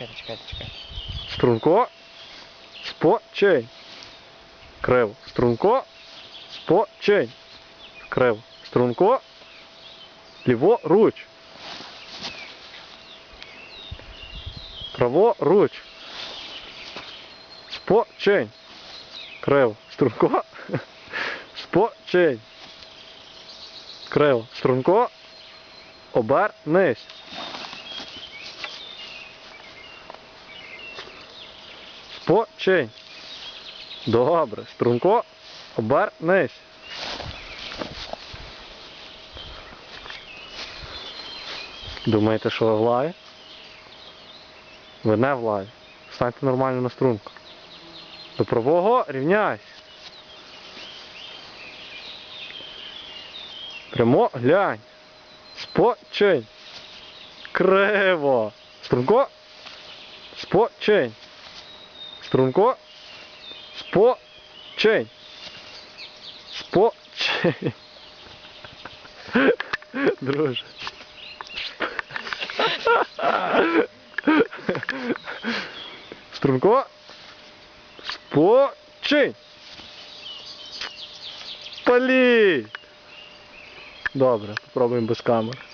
чекайте, чекайте, чекайте. Струнко. Спочинь. Криво. Струнко. Спочинь. Криво. Струнко. Ліворуч. Праворуч. Спочинь. Криво. Струнко. Спочинь. Криво. Струнко. Обернись. Спочинь. Добре. Струнко. Обернись. Думаєте, що ви в лаві? Ви не в лаві. Станьте нормально на струнку. До правого рівняйся. Прямо глянь. Спочинь. Криво. Струнко. Спочинь. Струнко. Спочинь. Спочинь. Друже. Струнко. Спочинь. Палі. Добре, попробуємо без камер.